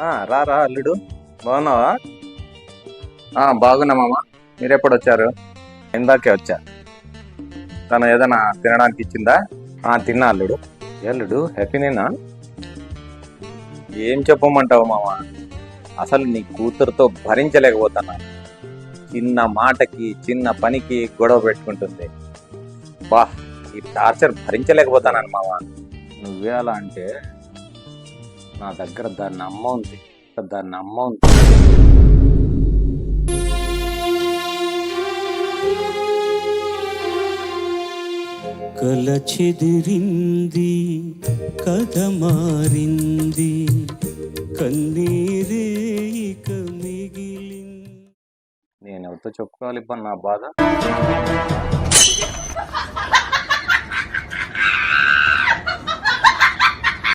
రా రా అల్లుడు. బాగున్నావా? ఆ, బాగున్నా మామ. మీరు ఎప్పుడు వచ్చారు ఇందాకే వచ్చా. తను ఏదైనా తినడానికి ఇచ్చిందా? ఆ, తిన్నా అల్లుడు. అల్లుడు హ్యాపీనేనా ఏం చెప్పమంటావు మామ? అసలు నీ కూతురుతో భరించలేకపోతున్నా చిన్న మాటకి చిన్న పనికి గొడవ పెట్టుకుంటుంది. బా ఈ టార్చర్ భరించలేకపోతానని మామ. నువ్వే అలా అంటే నా దగ్గర దాన్ని అమ్మ ఉంది దాన్ని అమ్మ ఉంది కల చెదిరింది కథ మారింది కన్నీరే ఇక మిగిలింది. నేను ఎవరితో చెప్పుకోవాలి ఇప్పుడు నా బాధ?